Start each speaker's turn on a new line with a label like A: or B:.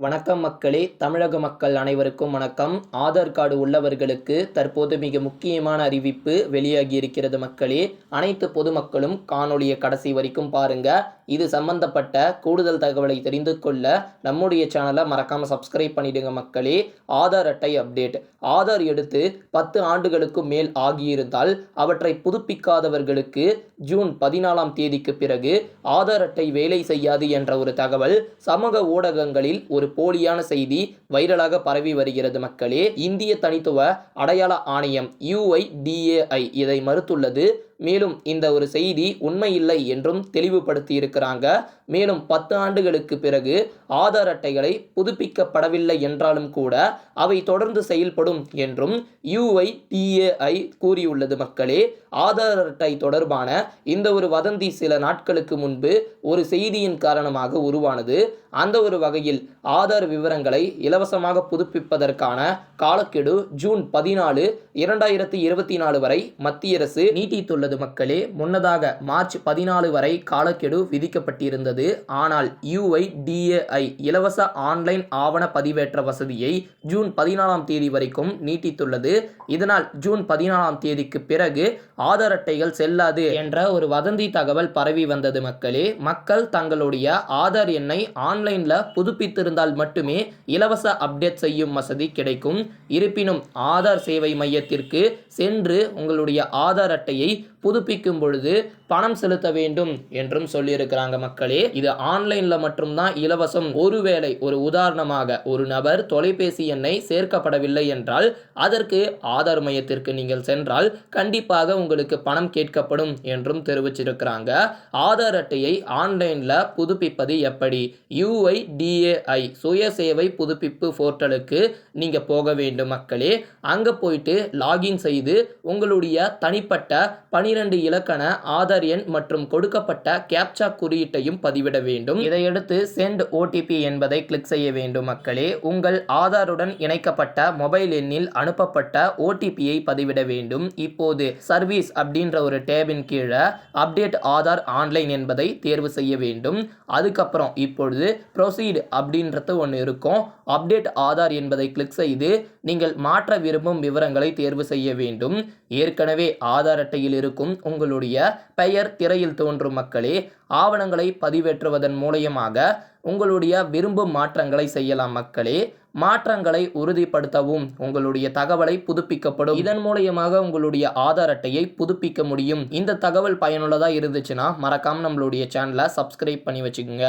A: வணக்கம் மக்களே தமிழக மக்கள் அனைவருக்கும் வணக்கம். ஆதார் கார்டு உள்ளவர்களுக்கு தற்போது மிக முக்கியமான அறிவிப்பு வெளியாகி இருக்கிறது மக்களே. அனைத்து பொதுமக்களும் காணொளியை கடைசி வரைக்கும் பாருங்க. இது சம்பந்தப்பட்ட கூடுதல் தகவலை தெரிந்து கொள்ள நம்முடைய சேனலை மறக்காமல் சப்ஸ்கிரைப் பண்ணிடுங்க மக்களே. ஆதார் அட்டை அப்டேட் ஆதார் எடுத்து பத்து ஆண்டுகளுக்கு மேல் ஆகியிருந்தால் அவற்றை புதுப்பிக்காதவர்களுக்கு ஜூன் பதினாலாம் தேதிக்கு பிறகு ஆதார் அட்டை வேலை செய்யாது என்ற ஒரு தகவல் சமூக ஊடகங்களில் ஒரு போலியான செய்தி வைரலாக பரவி வருகிறது மக்களே. இந்திய தனித்துவ அடையாள ஆணையம் யுஐடிஏஐ இதை மறுத்துள்ளது. மேலும் இந்த ஒரு செய்தி உண்மையில்லை என்றும் தெளிவுபடுத்தி இருக்கிறாங்க மேலும் பத்து ஆண்டுகளுக்கு பிறகு ஆதார் அட்டைகளை புதுப்பிக்கப்படவில்லை என்றாலும் கூட அவை தொடர்ந்து செயல்படும் என்றும் யுஐடிஏஐ கூறியுள்ளது மக்களே. ஆதார் அட்டை தொடர்பான இந்த ஒரு வதந்தி சில நாட்களுக்கு முன்பு ஒரு செய்தியின் காரணமாக உருவானது. அந்த ஒரு வகையில் ஆதார் விவரங்களை இலவசமாக புதுப்பிப்பதற்கான காலக்கெடு ஜூன் பதினாலு இரண்டாயிரத்தி இருபத்தி நாலு வரை மத்திய அரசு நீட்டித்துள்ளது. மக்களே. முன்னதாக மார்ச் பதினாலு வரை காலக்கெடு விதிக்கப்பட்டிருந்தது. ஆனால் யுஐடிஏஐ இலவச ஆன்லைன் ஆவண பதிவேற்ற வசதியை ஜூன் பதினாலாம் தேதி வரைக்கும் நீட்டித்துள்ளது. இதனால் ஜூன் பதினாலாம் தேதிக்கு பிறகு ஆதார் அட்டைகள் செல்லாது என்ற ஒரு வதந்தி தகவல் பரவி வந்தது மக்களே. மக்கள் தங்களுடைய ஆதார் எண்ணை ஆன்லைனில் புதுப்பித்திருந்தால் மட்டுமே இலவச அப்டேட் செய்யும் வசதி கிடைக்கும். இருப்பினும் ஆதார் சேவை மையத்திற்கு சென்று உங்களுடைய ஆதார் அட்டையை புதுப்பிக்கும் பொழுது பணம் செலுத்த வேண்டும் என்றும் சொல்லியிருக்கிறாங்க மக்களே. இது ஆன்லைன்ல மட்டும்தான் இலவசம். ஒருவேளை ஒரு உதாரணமாக ஒரு நபர் தொலைபேசி எண்ணை சேர்க்கப்படவில்லை என்றால் அதற்கு ஆதார் மையத்திற்கு நீங்கள் சென்றால் கண்டிப்பாக உங்களுக்கு பணம் கேட்கப்படும் என்றும் தெரிவிச்சிருக்கிறாங்க. ஆதார் அட்டையை ஆன்லைன்ல புதுப்பிப்பது எப்படி? யுஐடிஏஐ சுய சேவை புதுப்பிப்பு போர்ட்டலுக்கு நீங்க போக வேண்டும் மக்களே. அங்க போயிட்டு லாகின் செய்து உங்களுடைய தனிப்பட்ட பனிரெண்டு இலக்கண ஆதார் எண் மற்றும் கொடுக்கப்பட்ட கேப்சா குறியீட்டையும் பதிவிட வேண்டும். இதையடுத்து சென்ட் ஓடிபி என்பதை கிளிக் செய்ய வேண்டும் மக்களே. உங்கள் ஆதாருடன் இணைக்கப்பட்ட மொபைல் எண்ணில் அனுப்பப்பட்ட ஓடிபியை பதிவிட வேண்டும். இப்போது சர்வீஸ் அப்படின்ற ஒரு டேபின் கீழே அப்டேட் ஆதார் ஆன்லைன் என்பதை தேர்வு செய்ய வேண்டும். அதுக்கப்புறம் இப்பொழுது ப்ரொசீட் அப்படின்றது ஒன்று இருக்கும். அப்டேட் ஆதார் என்பதை கிளிக் செய்து நீங்கள் மாற்ற விரும்பும் விவரங்களை தேர்வு செய்ய வேண்டும். ஏற்கனவே ஆதார் அட்டையில் இருக்கும் உங்களுடைய பெயர் பெயர் திரையில் தோன்றும் மக்களே ஆவணங்களை பதிவேற்றுவதன் மூலயமாக உங்களுடைய விரும்பும் மாற்றங்களை செய்யலாம் மக்களே. மாற்றங்களை உறுதிப்படுத்தவும் உங்களுடைய தகவலை புதுப்பிக்கப்படும். இதன் மூலயமாக உங்களுடைய ஆதார் அட்டையை புதுப்பிக்க முடியும். இந்த தகவல் பயனுள்ளதாக இருந்துச்சுன்னா மறக்காம நம்மளுடைய சேனலை சப்ஸ்கிரைப் பண்ணி வச்சுக்கோங்க.